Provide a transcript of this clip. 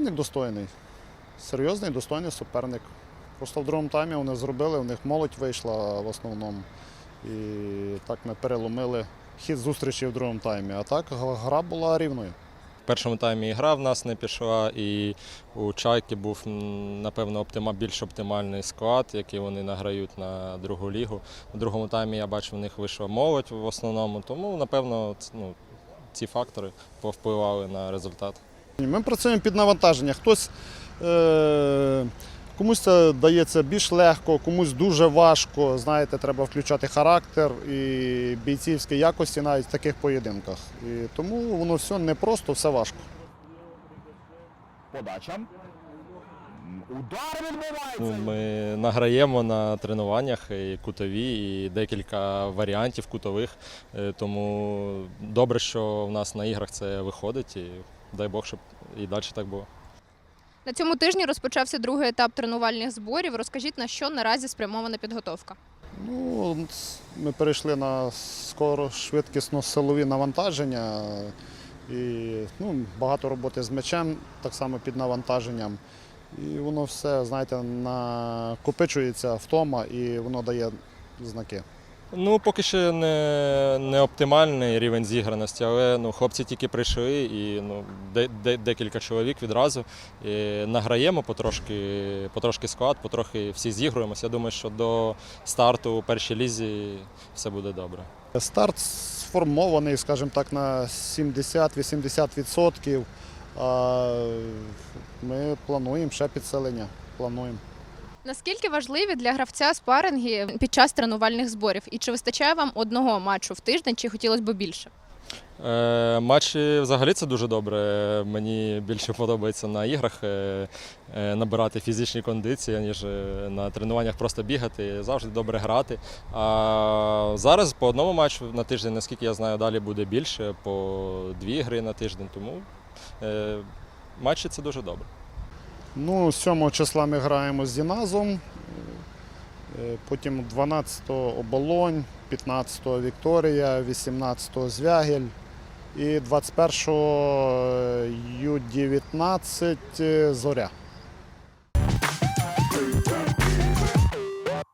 суперник достойний. Серйозний, достойний суперник. Просто в другому таймі вони зробили, у них молодь вийшла в основному. І так ми переломили хід зустрічі в другому таймі. А так гра була рівною. В першому таймі і гра в нас не пішла, і у Чайки був напевно оптима, більш оптимальний склад, який вони награють на другу лігу. У другому таймі я бачив, у них вийшла молодь в основному, тому напевно ну, ці фактори повпливали на результат. Ми працюємо під навантаження. Хтось е, комусь це дається більш легко, комусь дуже важко. Знаєте, треба включати характер і бійцівські якості навіть в таких поєдинках. І тому воно все непросто, все важко. Подача. Удар Ну, відбувається. Ми награємо на тренуваннях і кутові, і декілька варіантів кутових. Е, Тому добре, що в нас на іграх це виходить, і дай Бог, щоб і далі так було. На цьому тижні розпочався другий етап тренувальних зборів. Розкажіть, на що наразі спрямована підготовка? Ну, ми перейшли на скоро швидкісно силові навантаження. І ну, багато роботи з м'ячем, так само під навантаженням. І воно все, знаєте, накопичується втома і воно дає знаки. Ну, поки ще не, не оптимальний рівень зіграності, але ну, хлопці тільки прийшли і ну, де, де, декілька чоловік відразу. І награємо потрошки, потрошки склад, потрохи всі зігруємося. Я думаю, що до старту у першій лізі все буде добре. Старт сформований, скажімо так, на 70-80%. А ми плануємо ще підсилення. Плануємо. Наскільки важливі для гравця спаринги під час тренувальних зборів? І чи вистачає вам одного матчу в тиждень, чи хотілося б більше? Е, матчі взагалі це дуже добре. Мені більше подобається на іграх е, е, набирати фізичні кондиції, ніж е, на тренуваннях просто бігати. Завжди добре грати. А зараз по одному матчу на тиждень, наскільки я знаю, далі буде більше, по дві гри на тиждень. Тому е, матчі це дуже добре. Ну, 7 числа ми граємо з Діназом, е, потім 12-го оболонь, 15-го Вікторія, 18-го Звягель і 21-го е, Ю-19 е, Зоря.